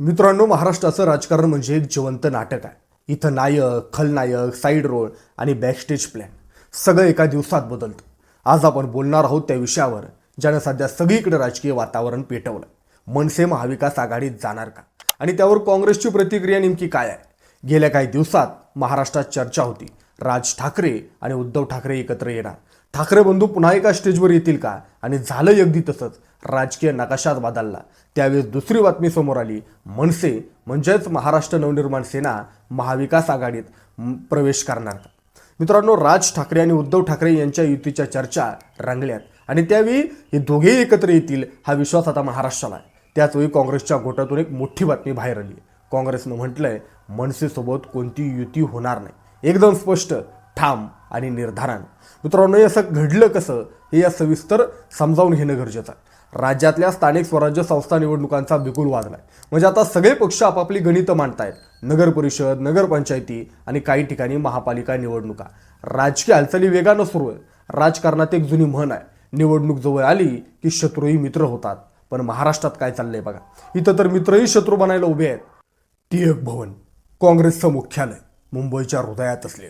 मित्रांनो महाराष्ट्राचं राजकारण म्हणजे एक जिवंत नाटक आहे. इथं नायक खलनायक साईड रोल आणि बॅकस्टेज प्लॅन सगळं एका दिवसात बदलतं. आज आपण बोलणार आहोत त्या विषयावर ज्यानं सध्या सगळीकडे राजकीय वातावरण पेटवलं. मनसे महाविकास आघाडीत जाणार का? आणि त्यावर काँग्रेसची प्रतिक्रिया नेमकी काय आहे? गेल्या काही दिवसात महाराष्ट्रात चर्चा होती. राज ठाकरे आणि उद्धव ठाकरे एकत्र येणार. ठाकरे बंधू पुन्हा एका स्टेजवर येतील का? आणि झालं अगदी तसंच. राजकीय नकाशात बदलला त्यावेळेस दुसरी बातमी समोर आली. मनसे म्हणजेच महाराष्ट्र नवनिर्माण सेना महाविकास आघाडीत प्रवेश करणार मित्रांनो राज ठाकरे आणि उद्धव ठाकरे यांच्या युतीच्या चर्चा रंगल्यात. आणि त्यावेळी हे दोघेही एकत्र येतील हा विश्वास आता महाराष्ट्राला आहे. त्याचवेळी काँग्रेसच्या गोटातून एक मोठी बातमी बाहेर आली. काँग्रेसनं म्हटलंय मनसेसोबत कोणती युती होणार नाही. एकदम स्पष्ट ठाम आणि निर्धारण मित्रांनो हे असं घडलं कसं? हे या सविस्तर समजावून घेणं गरजेचं आहे. राज्यातल्या स्थानिक स्वराज्य संस्था निवडणुकांचा बिगुल वाजलाय म्हणजे आता सगळे पक्ष आपापली गणितं मांडतायत. नगर परिषद नगरपंचायती आणि काही ठिकाणी महापालिका निवडणुका. राजकीय हालचाली वेगानं सुरू आहे राजकारणात एक जुनी म्हण आहे. निवडणूक जवळ आली की शत्रूही मित्र होतात. पण महाराष्ट्रात काय चाललंय बघा? इथं तर मित्रही शत्रू बनायला उभे आहेत. टिळक भवन काँग्रेसचं मुख्यालय मुंबईच्या हृदयात असले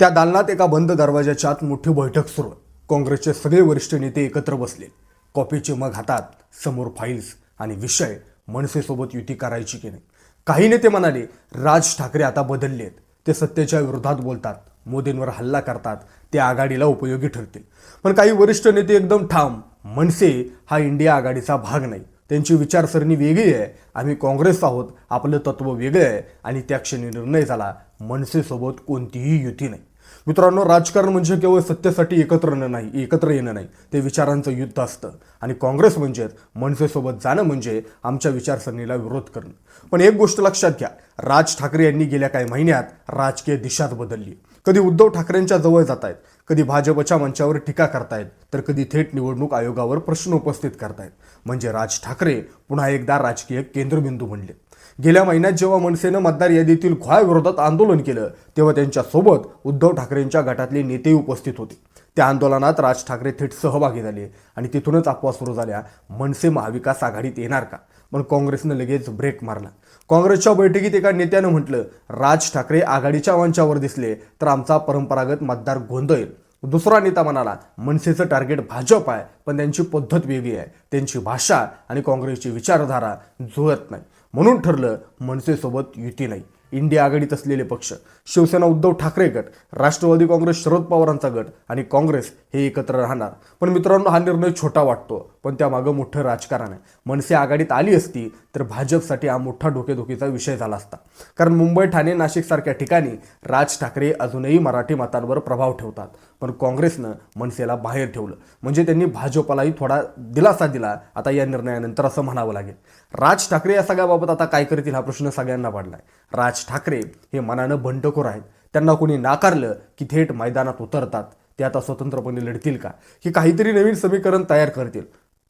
त्या दालनात एका बंद दरवाजाच्या आत मोठी बैठक सुरू. आहे. काँग्रेसचे सगळे वरिष्ठ नेते एकत्र बसले. कॉपीचे मग हातात समोर फाईल्स आणि विषय मनसेसोबत युती करायची की नाही? काही नेते म्हणाले राज ठाकरे आता बदलले आहेत ते सत्तेच्या विरोधात बोलतात मोदींवर हल्ला करतात ते आघाडीला उपयोगी ठरतील. पण काही वरिष्ठ नेते एकदम ठाम मनसे हा इंडिया आघाडीचा भाग नाही. त्यांची विचारसरणी वेगळी आहे. आम्ही काँग्रेस आहोत आपलं तत्व वेगळं आहे आणि त्या क्षणी निर्णय झाला मनसेसोबत कोणतीही युती नाही. मित्रांनो राजकारण म्हणजे केवळ सत्तेसाठी एकत्र येणं नाही एकत्र येणं नाही. ते विचारांचं युद्ध असतं. आणि काँग्रेस म्हणजेच मनसेसोबत जाणं म्हणजे आमच्या विचारसरणीला विरोध करणं. पण एक गोष्ट लक्षात घ्या राज ठाकरे यांनी गेल्या काही महिन्यात राजकीय दिशाच बदलली. कधी उद्धव ठाकरेंच्या जवळ जात आहेत कधी भाजपच्या मंचावर टीका करतायत तर कधी थेट निवडणूक आयोगावर प्रश्न उपस्थित करतायत. म्हणजे राज ठाकरे पुन्हा एकदा राजकीय केंद्रबिंदू बनले गेल्या महिन्यात जेव्हा मनसेनं मतदार यादीतील घोळाविरोधात आंदोलन केलं तेव्हा त्यांच्यासोबत उद्धव ठाकरेंच्या गटातले नेते उपस्थित होते. त्या आंदोलनात राज ठाकरे थेट सहभागी झाले आणि तिथूनच अफवा सुरू झाल्या. मनसे महाविकास आघाडीत येणार का? पण काँग्रेसनं लगेच ब्रेक मारला. काँग्रेसच्या बैठकीत एका नेत्यानं म्हटलं राज ठाकरे आघाडीच्या मंचावर दिसले तर आमचा परंपरागत मतदार गोंधळेल. दुसरा नेता म्हणाला मनसेचं टार्गेट भाजप आहे पण त्यांची पद्धत वेगळी आहे. त्यांची भाषा आणि काँग्रेसची विचारधारा जुळत नाही. म्हणून ठरलं मनसेसोबत युती नाही. इंडिया आघाडीत असलेले पक्ष शिवसेना उद्धव ठाकरे गट राष्ट्रवादी काँग्रेस शरद पवारांचा गट आणि काँग्रेस हे एकत्र राहणार. पण मित्रांनो हा निर्णय छोटा वाटतो. पण त्यामागं मोठं राजकारण आहे. मनसे आघाडीत आली असती तर भाजपसाठी हा मोठा डोकेदुखीचा विषय झाला असता. कारण मुंबई ठाणे नाशिक सारख्या ठिकाणी राज ठाकरे अजूनही मराठी मतांवर प्रभाव ठेवतात. पण काँग्रेसनं मनसेला बाहेर ठेवलं. म्हणजे त्यांनी भाजपलाही थोडा दिलासा दिला. आता या निर्णयानंतर असं म्हणावं लागेल. राज ठाकरे या सगळ्याबाबत आता काय करतील हा प्रश्न सगळ्यांना पडलाय. राज ठाकरे हे मनानं बंडखोर आहेत. त्यांना कोणी नाकारलं की थेट मैदानात उतरतात. ते आता स्वतंत्रपणे लढतील का? की काहीतरी नवीन समीकरण तयार करतील.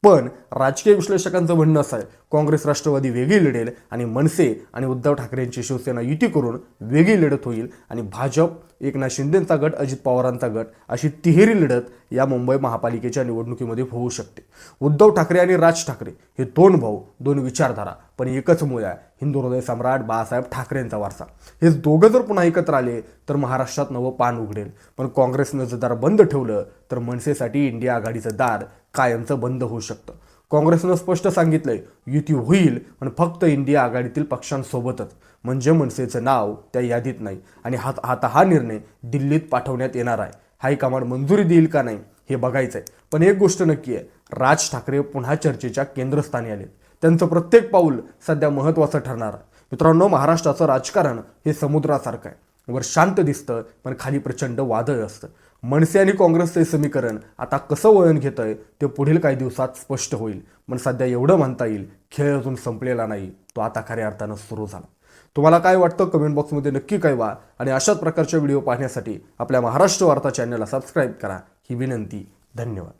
पण राजकीय विश्लेषकांचं म्हणणं असं आहे काँग्रेस राष्ट्रवादी वेगळी लढेल आणि मनसे आणि उद्धव ठाकरेंची शिवसेना युती करून वेगळी लढत होईल आणि भाजप एकनाथ शिंदेंचा गट अजित पवारांचा गट अशी तिहेरी लढत या मुंबई महापालिकेच्या निवडणुकीमध्ये होऊ शकते. उद्धव ठाकरे आणि राज ठाकरे हे दोन भाऊ दोन विचारधारा पण एकच मूळ आहे हिंदू हृदय सम्राट बाळासाहेब ठाकरेंचा वारसा. हे दोघं जर पुन्हा एकत्र आले तर महाराष्ट्रात नवं पान उघडेल. पण काँग्रेसनं जर दार बंद ठेवलं तर मनसेसाठी इंडिया आघाडीचं दार कायमचं बंद होऊ शकतं. काँग्रेसनं स्पष्ट सांगितलंय युती होईल पण फक्त इंडिया आघाडीतील पक्षांसोबतच. म्हणजे मनसेचं नाव त्या यादीत नाही आणि हा आता हा निर्णय दिल्लीत पाठवण्यात येणार आहे. हायकमांड मंजुरी देईल का नाही हे बघायचं आहे पण एक गोष्ट नक्की आहे राज ठाकरे पुन्हा चर्चेच्या केंद्रस्थानी आले त्यांचं प्रत्येक पाऊल सध्या महत्त्वाचं ठरणार मित्रांनो महाराष्ट्राचं राजकारण हे समुद्रासारखं आहे. वर शांत दिसतं पण खाली प्रचंड वादळ असतं. मनसे आणि काँग्रेसचे समीकरण आता कसं वळण घेतंय ते पुढील काही दिवसात स्पष्ट होईल. पण सध्या एवढं म्हणता येईल खेळ अजून संपलेला नाही तो आता खऱ्या अर्थानं सुरू झाला. तुम्हाला काय वाटतं? कमेंट बॉक्समध्ये नक्की कळवा आणि अशाच प्रकारच्या व्हिडिओ पाहण्यासाठी आपल्या महाराष्ट्र वार्ता चॅनलला सबस्क्राईब करा. ही विनंती धन्यवाद.